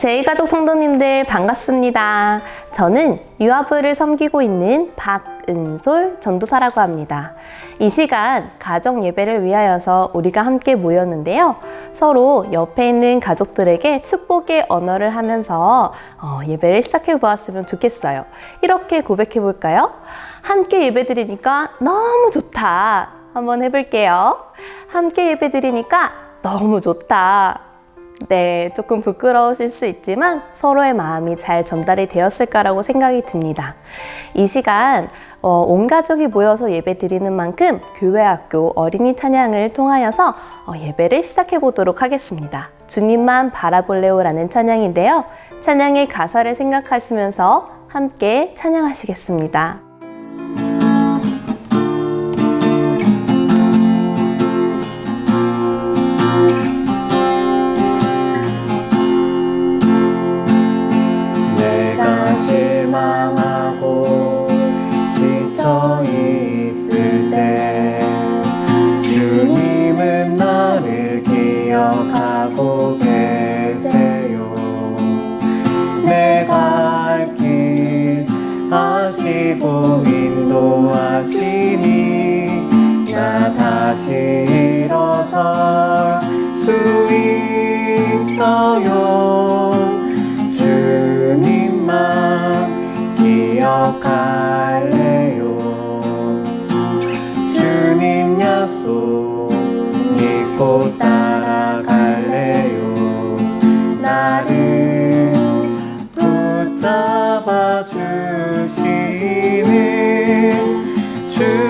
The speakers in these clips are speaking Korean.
제2가족 성도님들 반갑습니다. 저는 유아부를 섬기고 있는 박은솔 전도사라고 합니다. 이 시간 가정 예배를 위하여서 우리가 함께 모였는데요. 서로 옆에 있는 가족들에게 축복의 언어를 하면서 어, 예배를 시작해 보았으면 좋겠어요. 이렇게 고백해 볼까요? 함께 예배 드리니까 너무 좋다. 한번 해볼게요. 함께 예배 드리니까 너무 좋다. 네, 조금 부끄러우실 수 있지만 서로의 마음이 잘 전달이 되었을까라고 생각이 듭니다. 이 시간 어, 온 가족이 모여서 예배 드리는 만큼 교회 학교 어린이 찬양을 통하여서 어, 예배를 시작해 보도록 하겠습니다. 주님만 바라볼래요라는 찬양인데요. 찬양의 가사를 생각하시면서 함께 찬양하시겠습니다. 실망하고 지쳐 있을 때 주님은 나를 기억하고 계세요. 내갈길 아시고 인도하시니 나 다시 일어설 수 있어요 기억할래요? 주님 약속 믿고 따라갈래요? 나를 붙잡아 주시는 주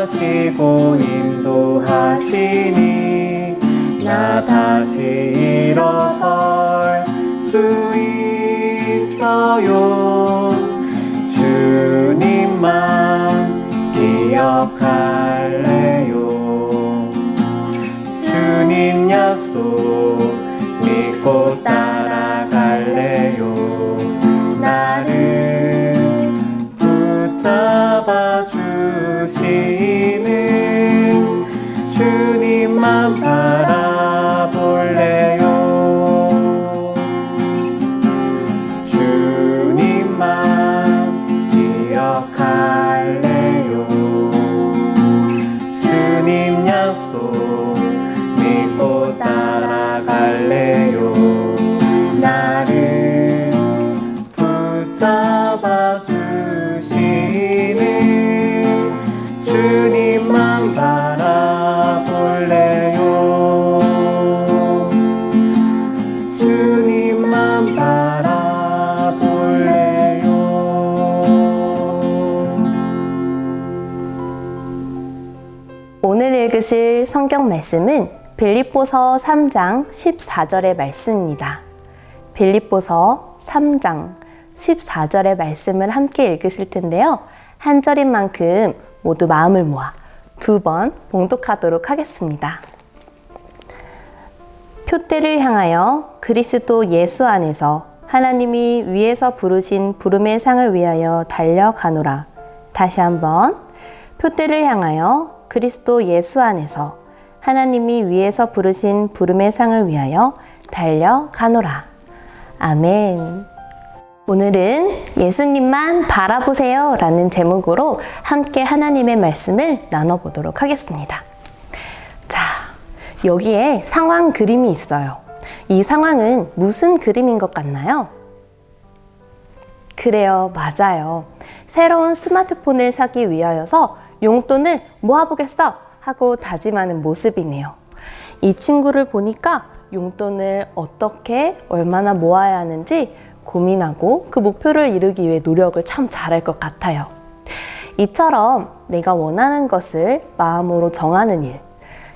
아시고 인도하시니 나 다시 일어설 수 있어요. 주님만 기억할래요. 주님 약속 믿고 따 주 주님만 바라볼래요 오늘 읽으실 성경 말씀은 빌립보서 3장 14절의 말씀입니다. 빌립보서 3장 14절의 말씀을 함께 읽으실 텐데요. 한 절인 만큼 모두 마음을 모아 두 번 봉독하도록 하겠습니다. 표대를 향하여 그리스도 예수 안에서 하나님이 위에서 부르신 부름의 상을 위하여 달려가노라. 다시 한번 표대를 향하여 그리스도 예수 안에서 하나님이 위에서 부르신 부름의 상을 위하여 달려가노라. 아멘. 오늘은 예수님만 바라보세요 라는 제목으로 함께 하나님의 말씀을 나눠보도록 하겠습니다. 자, 여기에 상황 그림이 있어요. 이 상황은 무슨 그림인 것 같나요? 그래요, 맞아요. 새로운 스마트폰을 사기 위하여서 용돈을 모아보겠어 하고 다짐하는 모습이네요. 이 친구를 보니까 용돈을 어떻게 얼마나 모아야 하는지 고민하고 그 목표를 이루기 위해 노력을 참 잘할 것 같아요. 이처럼 내가 원하는 것을 마음으로 정하는 일,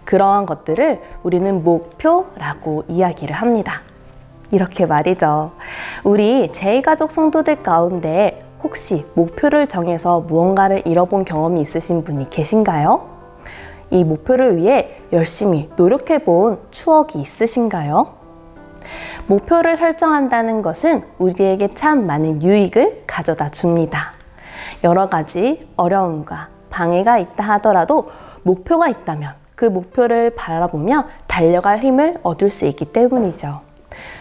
그러한 것들을 우리는 목표라고 이야기를 합니다. 이렇게 말이죠. 우리 제2가족 성도들 가운데 혹시 목표를 정해서 무언가를 잃어본 경험이 있으신 분이 계신가요? 이 목표를 위해 열심히 노력해 본 추억이 있으신가요? 목표를 설정한다는 것은 우리에게 참 많은 유익을 가져다 줍니다. 여러 가지 어려움과 방해가 있다 하더라도 목표가 있다면 그 목표를 바라보며 달려갈 힘을 얻을 수 있기 때문이죠.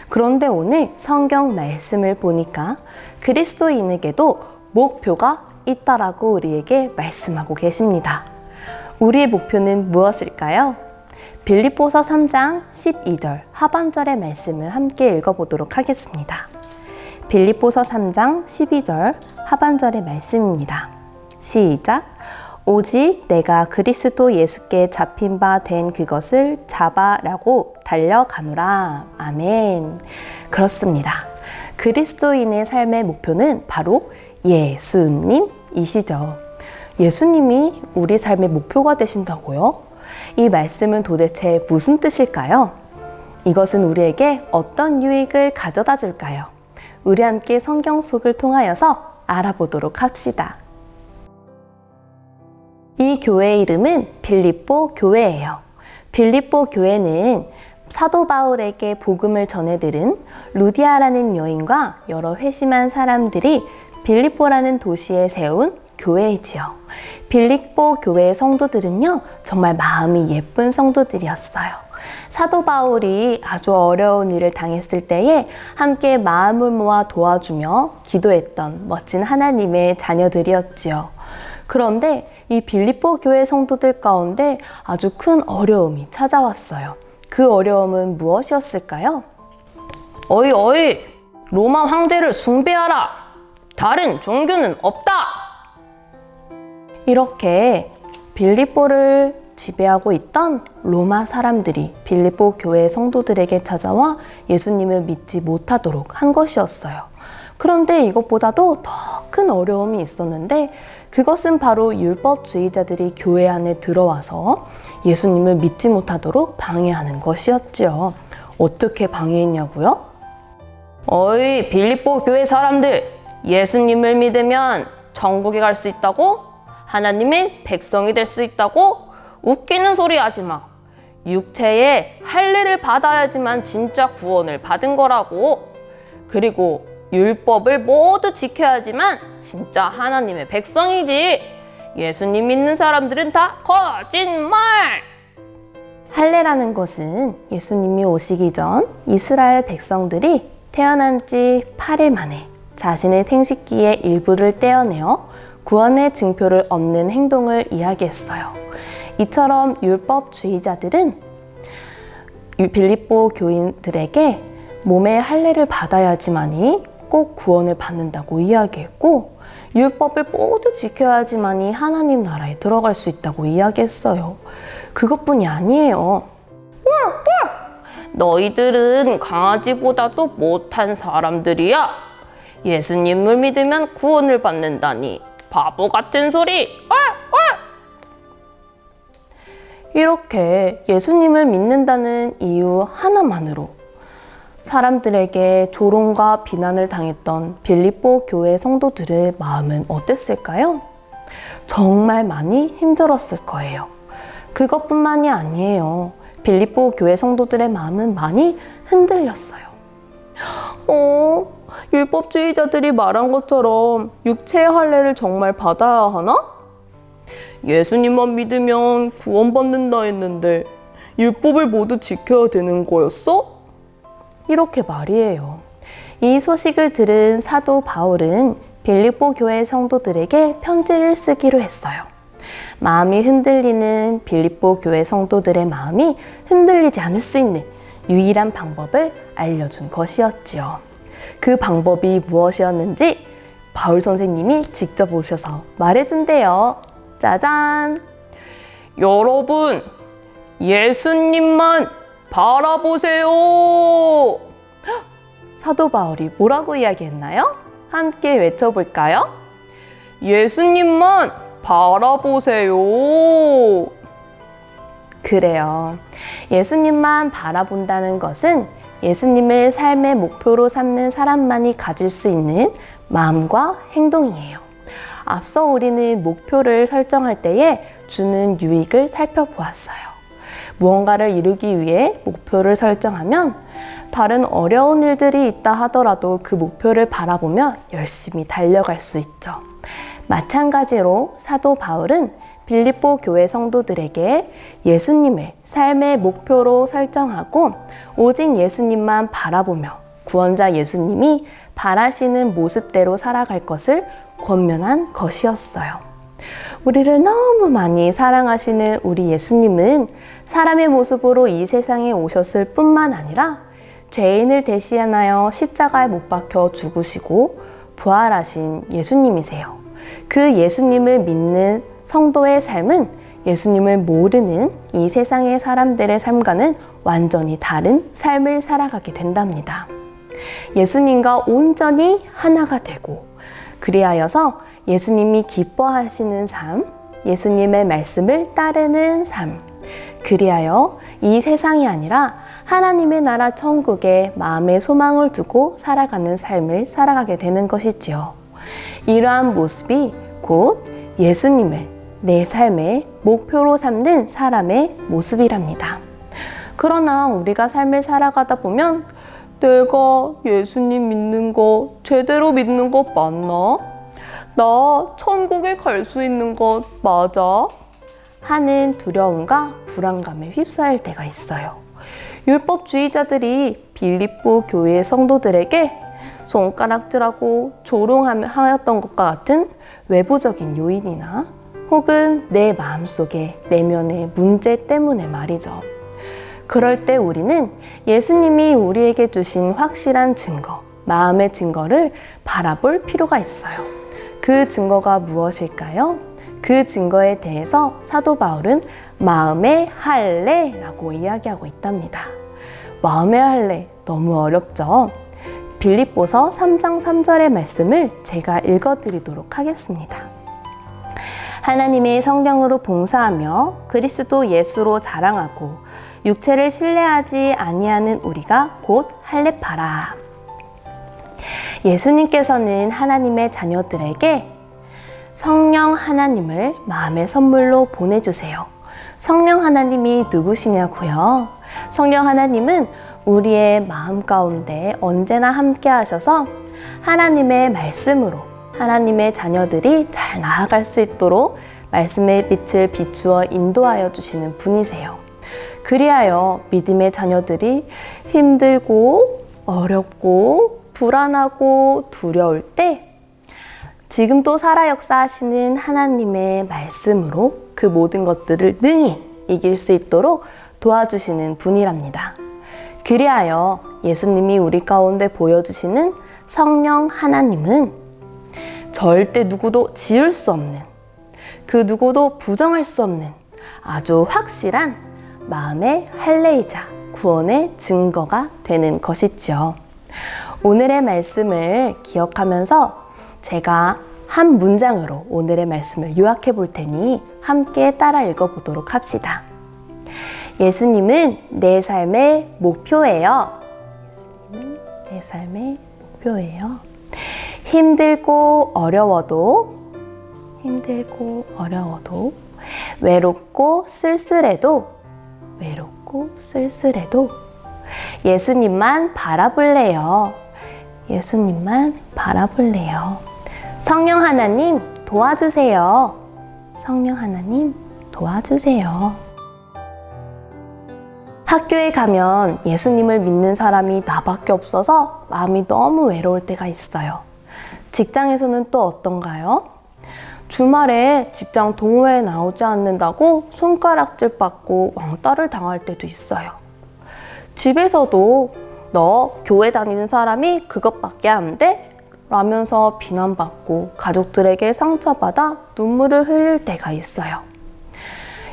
그런데 오늘 성경 말씀을 보니까 그리스도인에게도 목표가 있다라고 우리에게 말씀하고 계십니다. 우리의 목표는 무엇일까요? 빌립보서 3장 12절 하반절의 말씀을 함께 읽어보도록 하겠습니다. 빌립보서 3장 12절 하반절의 말씀입니다. 시작. 오직 내가 그리스도 예수께 잡힌 바 된 그것을 잡아라고 달려가노라. 아멘. 그렇습니다. 그리스도인의 삶의 목표는 바로 예수님이시죠. 예수님이 우리 삶의 목표가 되신다고요? 이 말씀은 도대체 무슨 뜻일까요? 이것은 우리에게 어떤 유익을 가져다 줄까요? 우리 함께 성경 속을 통하여서 알아보도록 합시다. 이 교회 이름은 빌립보 교회예요. 빌립보 교회는 사도 바울에게 복음을 전해들은 루디아라는 여인과 여러 회심한 사람들이 빌립보라는 도시에 세운 교회이지요. 빌립보 교회의 성도들은요, 정말 마음이 예쁜 성도들이었어요. 사도 바울이 아주 어려운 일을 당했을 때에 함께 마음을 모아 도와주며 기도했던 멋진 하나님의 자녀들이었지요. 그런데 이 빌립보 교회 성도들 가운데 아주 큰 어려움이 찾아왔어요. 그 어려움은 무엇이었을까요? 어이 어이 로마 황제를 숭배하라 다른 종교는 없다 이렇게 빌립보를 지배하고 있던 로마 사람들이 빌립보 교회 성도들에게 찾아와 예수님을 믿지 못하도록 한 것이었어요. 그런데 이것보다도 더 큰 어려움이 있었는데 그것은 바로 율법주의자들이 교회 안에 들어와서 예수님을 믿지 못하도록 방해하는 것이었지요. 어떻게 방해했냐고요? 어이 빌립보 교회 사람들 예수님을 믿으면 천국에 갈 수 있다고 하나님의 백성이 될 수 있다고 웃기는 소리 하지 마 육체의 할례를 받아야지만 진짜 구원을 받은 거라고 그리고 율법을 모두 지켜야지만 진짜 하나님의 백성이지 예수님 믿는 사람들은 다 거짓말 할례라는 것은 예수님이 오시기 전 이스라엘 백성들이 태어난 지 8일 만에 자신의 생식기의 일부를 떼어내어 구원의 증표를 얻는 행동을 이야기했어요. 이처럼 율법주의자들은 유- 빌립보 교인들에게 몸의 할례를 받아야지만이 꼭 구원을 받는다고 이야기했고 율법을 모두 지켜야지만이 하나님 나라에 들어갈 수 있다고 이야기했어요. 그것뿐이 아니에요. 너희들은 강아지보다도 못한 사람들이야. 예수님을 믿으면 구원을 받는다니 바보 같은 소리. 이렇게 예수님을 믿는다는 이유 하나만으로 사람들에게 조롱과 비난을 당했던 빌립보 교회 성도들의 마음은 어땠을까요? 정말 많이 힘들었을 거예요. 그것뿐만이 아니에요. 빌립보 교회 성도들의 마음은 많이 흔들렸어요. 어, 율법주의자들이 말한 것처럼 육체의 할례를 정말 받아야 하나? 예수님만 믿으면 구원받는다 했는데 율법을 모두 지켜야 되는 거였어? 이렇게 말이에요. 이 소식을 들은 사도 바울은 빌립보 교회 성도들에게 편지를 쓰기로 했어요. 마음이 흔들리는 빌립보 교회 성도들의 마음이 흔들리지 않을 수 있는 유일한 방법을 알려준 것이었지요. 그 방법이 무엇이었는지 바울 선생님이 직접 오셔서 말해준대요. 짜잔! 여러분, 예수님만 바라보세요. 사도 바울이 뭐라고 이야기했나요? 함께 외쳐볼까요? 예수님만 바라보세요. 그래요. 예수님만 바라본다는 것은 예수님을 삶의 목표로 삼는 사람만이 가질 수 있는 마음과 행동이에요. 앞서 우리는 목표를 설정할 때에 주는 유익을 살펴보았어요. 무언가를 이루기 위해 목표를 설정하면 다른 어려운 일들이 있다 하더라도 그 목표를 바라보며 열심히 달려갈 수 있죠. 마찬가지로 사도 바울은 빌립보 교회 성도들에게 예수님을 삶의 목표로 설정하고 오직 예수님만 바라보며 구원자 예수님이 바라시는 모습대로 살아갈 것을 권면한 것이었어요. 우리를 너무 많이 사랑하시는 우리 예수님은 사람의 모습으로 이 세상에 오셨을 뿐만 아니라 죄인을 대신하여 십자가에 못 박혀 죽으시고 부활하신 예수님이세요. 그 예수님을 믿는 성도의 삶은 예수님을 모르는 이 세상의 사람들의 삶과는 완전히 다른 삶을 살아가게 된답니다. 예수님과 온전히 하나가 되고 그리하여서 예수님이 기뻐하시는 삶, 예수님의 말씀을 따르는 삶, 그리하여 이 세상이 아니라 하나님의 나라 천국에 마음의 소망을 두고 살아가는 삶을 살아가게 되는 것이지요. 이러한 모습이 곧 예수님을 내 삶의 목표로 삼는 사람의 모습이랍니다. 그러나 우리가 삶을 살아가다 보면 내가 예수님 믿는 거 제대로 믿는 거 맞나? 나 천국에 갈 수 있는 것 맞아? 하는 두려움과 불안감에 휩싸일 때가 있어요. 율법주의자들이 빌립보 교회 성도들에게 손가락질하고 조롱하였던 것과 같은 외부적인 요인이나 혹은 내 마음속의 내면의 문제 때문에 말이죠. 그럴 때 우리는 예수님이 우리에게 주신 확실한 증거, 마음의 증거를 바라볼 필요가 있어요. 그 증거가 무엇일까요? 그 증거에 대해서 사도 바울은 마음의 할례라고 이야기하고 있답니다. 마음의 할례 너무 어렵죠? 빌립보서 3장 3절의 말씀을 제가 읽어 드리도록 하겠습니다. 하나님의 성령으로 봉사하며 그리스도 예수로 자랑하고 육체를 신뢰하지 아니하는 우리가 곧 할례파라. 예수님께서는 하나님의 자녀들에게 성령 하나님을 마음의 선물로 보내주세요. 성령 하나님이 누구시냐고요? 성령 하나님은 우리의 마음 가운데 언제나 함께 하셔서 하나님의 말씀으로 하나님의 자녀들이 잘 나아갈 수 있도록 말씀의 빛을 비추어 인도하여 주시는 분이세요. 그리하여 믿음의 자녀들이 힘들고 어렵고 불안하고 두려울 때 지금도 살아 역사하시는 하나님의 말씀으로 그 모든 것들을 능히 이길 수 있도록 도와주시는 분이랍니다. 그리하여 예수님이 우리 가운데 보여주시는 성령 하나님은 절대 누구도 지을 수 없는 그 누구도 부정할 수 없는 아주 확실한 마음의 할례이자 구원의 증거가 되는 것이지요. 오늘의 말씀을 기억하면서 제가 한 문장으로 오늘의 말씀을 요약해 볼 테니 함께 따라 읽어 보도록 합시다. 예수님은 내 삶의 목표예요. 예수님은 내 삶의 목표예요. 힘들고 어려워도 힘들고 어려워도 외롭고 쓸쓸해도 외롭고 쓸쓸해도 예수님만 바라볼래요. 예수님만 바라볼래요. 성령 하나님 도와주세요. 성령 하나님 도와주세요. 학교에 가면 예수님을 믿는 사람이 나밖에 없어서 마음이 너무 외로울 때가 있어요. 직장에서는 또 어떤가요? 주말에 직장 동호회에 나오지 않는다고 손가락질 받고 왕따를 당할 때도 있어요. 집에서도 너 교회 다니는 사람이 그것밖에 안 돼? 라면서 비난받고 가족들에게 상처받아 눈물을 흘릴 때가 있어요.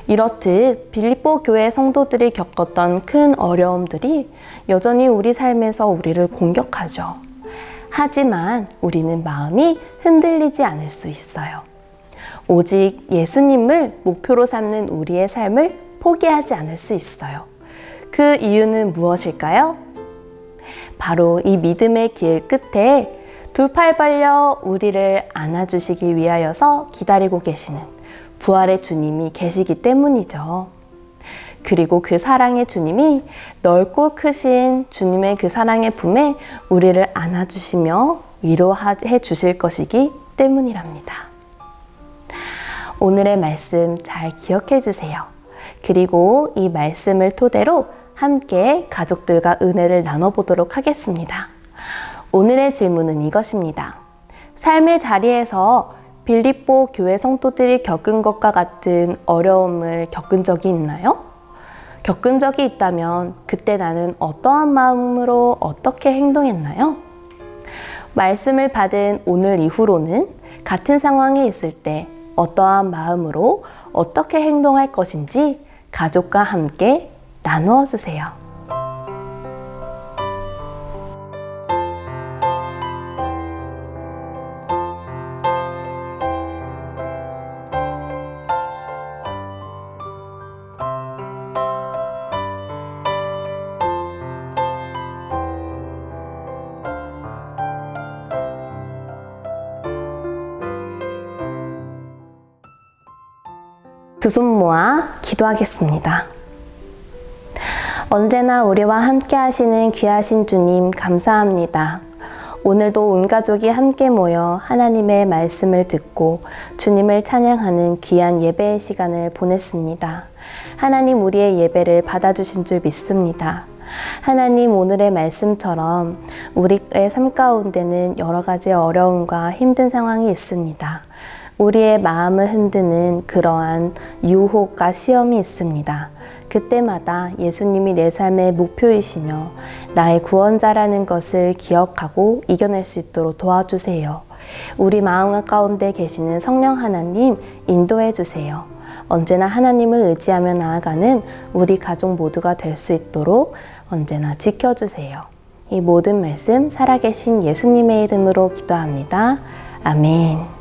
이렇듯 빌립보 교회 성도들이 겪었던 큰 어려움들이 여전히 우리 삶에서 우리를 공격하죠. 하지만 우리는 마음이 흔들리지 않을 수 있어요. 오직 예수님을 목표로 삼는 우리의 삶을 포기하지 않을 수 있어요. 그 이유는 무엇일까요? 바로 이 믿음의 길 끝에 두 팔 벌려 우리를 안아주시기 위하여서 기다리고 계시는 부활의 주님이 계시기 때문이죠. 그리고 그 사랑의 주님이 넓고 크신 주님의 그 사랑의 품에 우리를 안아주시며 위로해 주실 것이기 때문이랍니다. 오늘의 말씀 잘 기억해 주세요. 그리고 이 말씀을 토대로 함께 가족들과 은혜를 나눠보도록 하겠습니다. 오늘의 질문은 이것입니다. 삶의 자리에서 빌립보 교회 성도들이 겪은 것과 같은 어려움을 겪은 적이 있나요? 겪은 적이 있다면 그때 나는 어떠한 마음으로 어떻게 행동했나요? 말씀을 받은 오늘 이후로는 같은 상황에 있을 때 어떠한 마음으로 어떻게 행동할 것인지 가족과 함께 나누어 주세요. 두 손 모아 기도하겠습니다. 언제나 우리와 함께 하시는 귀하신 주님 감사합니다. 오늘도 온 가족이 함께 모여 하나님의 말씀을 듣고 주님을 찬양하는 귀한 예배의 시간을 보냈습니다. 하나님 우리의 예배를 받아주신 줄 믿습니다. 하나님 오늘의 말씀처럼 우리의 삶 가운데는 여러 가지 어려움과 힘든 상황이 있습니다. 우리의 마음을 흔드는 그러한 유혹과 시험이 있습니다. 그때마다 예수님이 내 삶의 목표이시며 나의 구원자라는 것을 기억하고 이겨낼 수 있도록 도와주세요. 우리 마음 가운데 계시는 성령 하나님 인도해 주세요. 언제나 하나님을 의지하며 나아가는 우리 가족 모두가 될 수 있도록 언제나 지켜주세요. 이 모든 말씀 살아계신 예수님의 이름으로 기도합니다. 아멘.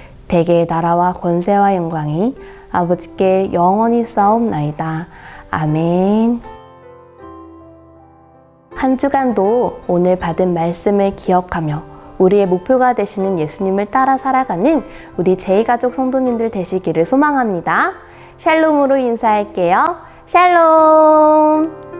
대개의 나라와 권세와 영광이 아버지께 영원히 싸움나이다. 아멘. 한 주간도 오늘 받은 말씀을 기억하며 우리의 목표가 되시는 예수님을 따라 살아가는 우리 제이가족 성도님들 되시기를 소망합니다. 샬롬으로 인사할게요. 샬롬!